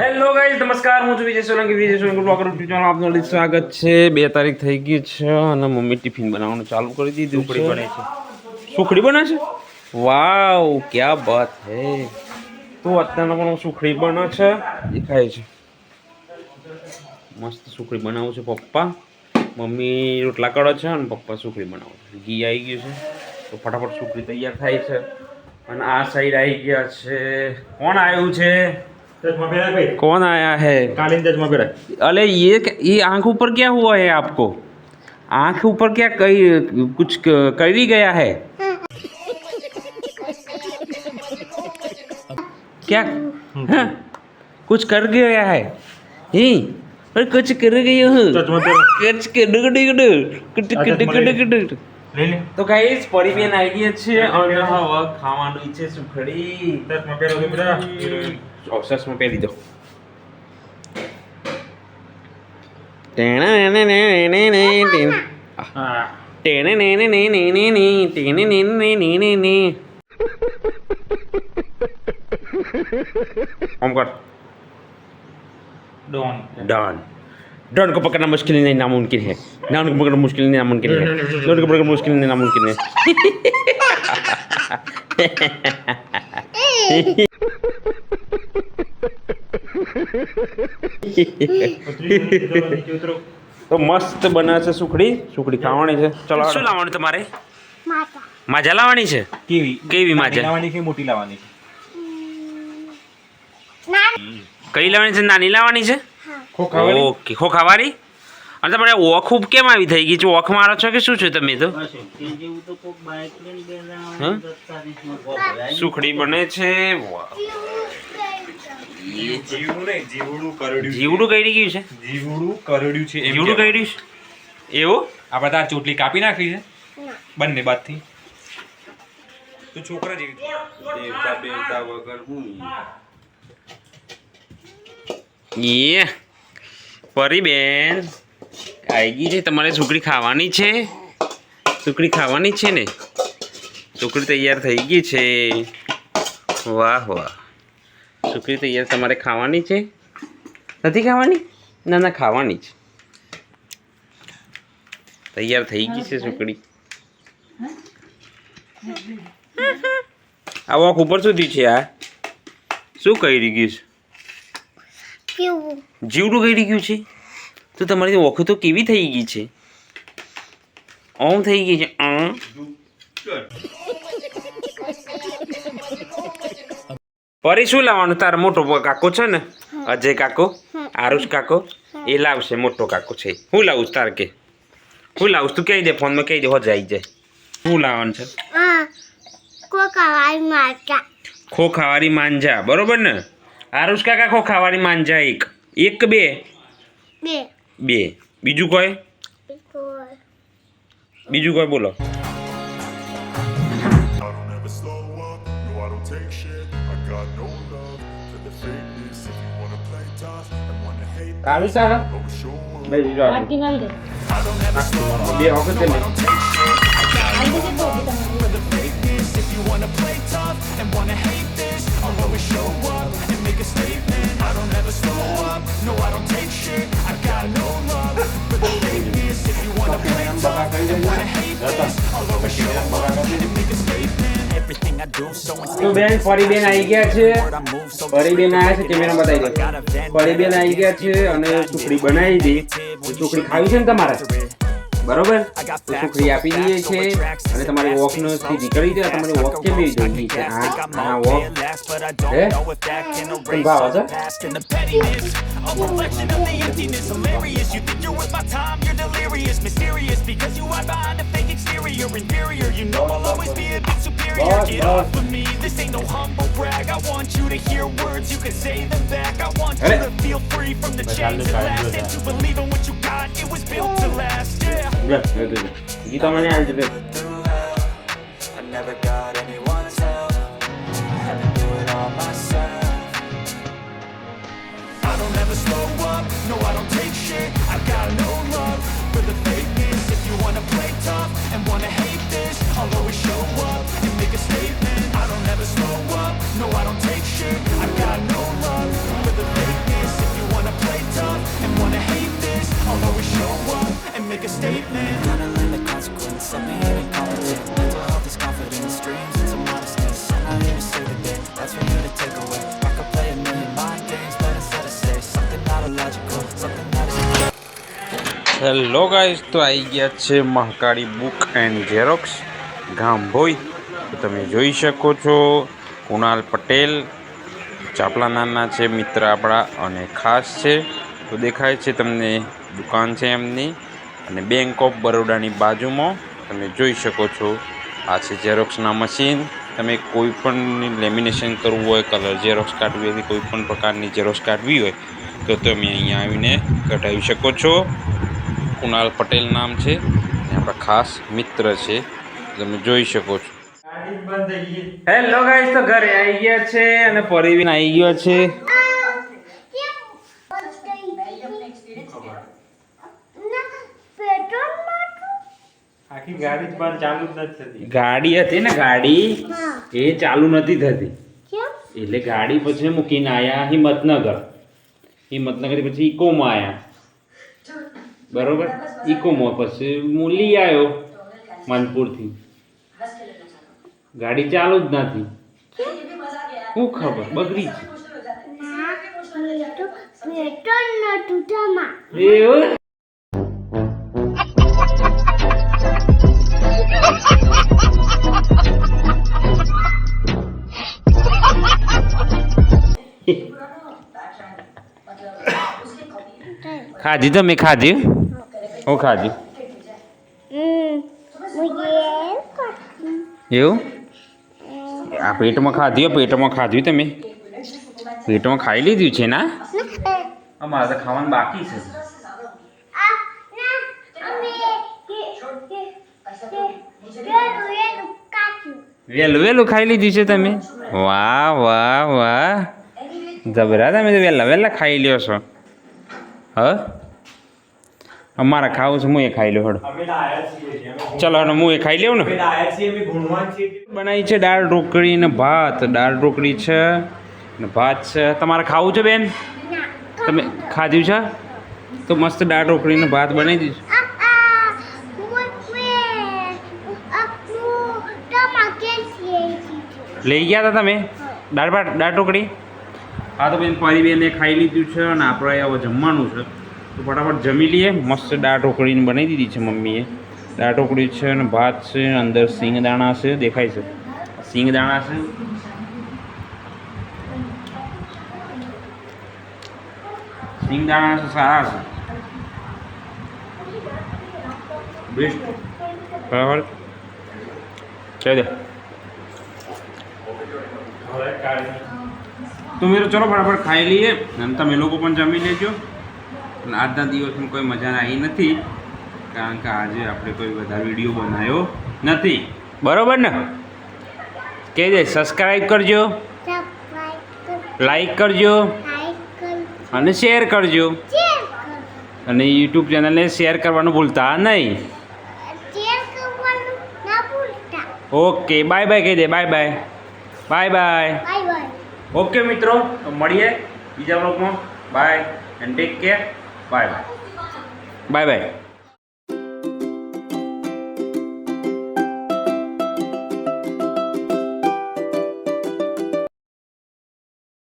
Hello guys નમસ્કાર હું છું વિજય સોલંકી વિજય સોલંકી બ્લોગર ચેનલ આપનું સ્વાગત છે. બે તારીખ થઈ ગઈ છે અને મમ્મી ટિફિન બનાવવાનું ચાલુ કરી દીધું સુખડી બને છે. સુખડી બને છે? વાવ ક્યાં બાત હે. તો અત્યારના પણ સુખડી બને છે. દેખાય છે. મસ્ત સુખડી બનાવું છે પપ્પા. મમ્મી રોટલા કરે છે અને પપ્પા સુખડી બનાવે છે. ઘી આવી ગયું છે. તો ફટાફટ સુખડી તૈયાર થાય છે. અને આ સાઈડ આવી ગયા છે. કોણ આવ્યું છે? कौन आया है कालीन चश्मा पहना अरे ये ये आंख ऊपर क्या हुआ है आपको आंख ऊपर क्या कई कुछ क- करी गया है क्या हाँ? कुछ कर गया है ही अरे कुछ कर गया हूँ चश्मा पहना कुछ कर गया कुछ कर गया ले ले તો ગાઈસ પરી બેન આવી ગયા છે અને હવે ખાવાનું છે સુખડી चश्मा पहना बेटा ઓફસર્સમાં પહેરી દો ટેણે हाँ ઓમ કર डॉन डॉन डॉन को पकड़ना मुश्किल नहीं नामुमकिन है डॉन को पकड़ना मुश्किल नहीं नामुमकिन है डॉन को पकड़ना मुश्किल नहीं नामुमकिन है તો મસ્ત બનાવશે છે સુખડી. સુખડી ખાવાની છે. ચલો શું લાવવાનું તમારે? માજા. લાવવાની છે? કેવી? કેવી માજા? લાવવાની છે મોટી લાવવાની? છે કઈ લાવવાની છે? નાની લાવવાની છે? ઓકે ખોખાવાળી? અને તમારે ઓખ ઉપ કેમ આવી થઈ ગઈ? છે ઓખ મારો છો કે શું છે તમે તો? સુખડી બને છે. વાહ. જીવડું કરડ્યું જીવડું કઈ ગયું છે? જીવડું કરડ્યું છે જીવડું કહેવાય. છે? એવું? આ બધા ચોટલી કાપી નાખી છે? બંને બાદથી તો છોકરા જેવી દેવતા બેવતા વગર હું યે પરી બેન આવી ગઈ છે તમારે સુકડી ખાવાની છે? સુકડી ખાવાની છે ને? સુકડી તૈયાર થઈ ગઈ છે. વાહ વાહ. સુખડી તૈયાર તમારે ખાવાની છે? નથી ખાવાની? ના ના ખાવાની છે તૈયાર થઈ ગઈ છે સુખડી આ વોક ઉપર સુધી છે આ. શું કરી ગયું છે? જીવડું કરી ગયું છે? તો તમારી વોખ તો કેવી થઈ ગઈ છે? ઓમ થઈ ગઈ છે અમ. પરી શું લાવવાનું? તાર મોટો કાકો છે ને? અજય કાકો? આરુષ કાકો? એ લાવશે મોટો કાકો છે. હું લાવું તાર કે? હું લાવું? તું કહી દે ફોનમાં કહી દે હો જાય જાય. શું લાવવાનું છે? ખોખાવાળી માંજા બરોબર ને? આરુષ કાકા ખોખાવાળી માંજા એક. એક બે? બે. બીજું કોઈ. બીજું કોઈ બોલો. got no love for the fakeness. If you wanna play tough and wanna hate, I I I don't have a slow. For the fakeness, if you wanna play tough and wanna hate this, I'll always show up and make a statement. I don't ever slow up. No, I don't take shit. I got no love for the fakeness. If you wanna play tough and wanna hate this, I'll always show up and make તો બેન? ફરી બેન આવી ગયા છે? ફરી બેન આવ્યા છે? કેમેરા બતાવી દે. ફરી બેન આવી ગયા છે અને સુખડી બનાવી દી. સુખડી ખાવી છે ને તમારે? બરોબર તો સુખડી આપી દઈએ છે અને તમારી વોકનો સીધી કરી દે તમારી વોક કેમ એવી જોઈ છે આ આ વોક હે કેમ ભાવ છે past and the pettiness A reflection of the emptiness Hilarious, you think you're worth my time You're delirious, mysterious Because you hide behind a fake exterior Inferior, you know I'll always be a bit superior Boss, Get boss. off of me, this ain't no humble brag I want you to hear words, you can say them back I want you Hey. to feel free from the chains that last And to believe in what you God, it was built to last. Yeah. Güzel, öyle dedi. Git ama I never got it. Hello guys તો આવી ગયા છે Mahakali book and xerox. ગામ ભોઈ, તો તમે જોઈ શકો છો કુણાલ પટેલ, ચાપલા નાના છે, મિત્ર આપણા, અને ખાસ છે, તો દેખાય છે તમને દુકાન છે એમની, અને બેંક ઓફ બરોડાની બાજુમાં તમે જોઈ શકો છો. આ છે ઝેરોક્સના મશીન. તમે કોઈ પણ લેમિનેશન કરવું હોય, કલર ઝેરોક્સ કાઢવી હોય કોઈ પણ પ્રકારની ઝેરોક્સ કાઢવી હોય, તો તમે અહીંયા આવીને કઢાવી શકો છો. કુણાલ પટેલ નામ છે. અને આપણા ખાસ મિત્ર છે. તમે જોઈ શકો છો. હેલો ગાઈસ તો ઘરે આવી ગયા છે અને પરિબેન આવી ગયો છે. ગાડી હતી ને ગાડી? એ ચાલુ નથી થતી. એટલે ગાડી પછી મૂકીને આયા હિંમતનગર. હિંમતનગર પછી ઇકોમાં આયા. બરોબર? ઇકોમાં પછી હું લઈ આવ્યો માનપુરથી. ગાડી ચાલુ જ નથી. શું ખબર? બગડી છે એવું? ખાધી તમે ખાધી? હું ખાધી? એવું આ પેટમાં ખાધી પેટમાં ખાધ્યું તમે? પેટમાં ખાઈ લીધું છે ના? અમારે તો ખાવાનું બાકી છે. વહેલું વહેલું ખાઈ લીધું છે તમે? વાહ વાહ વાહ. જબરા તમે તો વહેલા વહેલા ખાઈ લ્યો છો. હ? અમારે ખાવું છે હું એ ખાઈ લઉં હડો. ચલો હડો હું એ ખાઈ લઉં ને. બનાવી છે દાળ ઢોકળી ને ભાત. દાળ ઢોકળી છે ને ભાત છે. તમારે ખાવું છે બેન? તમે ખાધ્યું છે? તો મસ્ત દાળ ઢોકળી ને ભાત બનાવી દીધું લઈ ગયા હતા તમે? દાળ ભાત દાળ ઢોકળી? હા તો બેન પરી બેને ખાઈ લીધું છે અને આપણે હવે જમવાનું છે. તો ફટાફટ જમી લઈએ. મસ્ત દાળ ઢોકળીને બનાવી દીધી છે મમ્મીએ. દાળ ઢોકળી છે અને ભાત છે, અંદર સિંગદાણા છે. દેખાય છે? સિંગદાણા છે? સિંગદાણા છે, સારા છે. બેસ્ટ બરાબર ચાલો તો મેરો ચલો બરાબર ખાઈ લઈએ. અને તમે લોકો પણ જમી લેજો. અને આજના દિવસમાં કોઈ મજા આવી નથી કારણ કે આજે આપણે કોઈ બધા વીડિયો બનાવ્યો નથી. બરોબર ને? કહી દે સબસ્ક્રાઈબ કરજો લાઈક કરજો અને શેર કરજો. અને યુટ્યુબ ચેનલને શેર કરવાનું ભૂલતા નહીં. ઓકે બાય બાય કહી દે bye bye bye bye okay મિત્રો તો મળીએ બીજા બ્લોગમાં bye and take care bye bye bye bye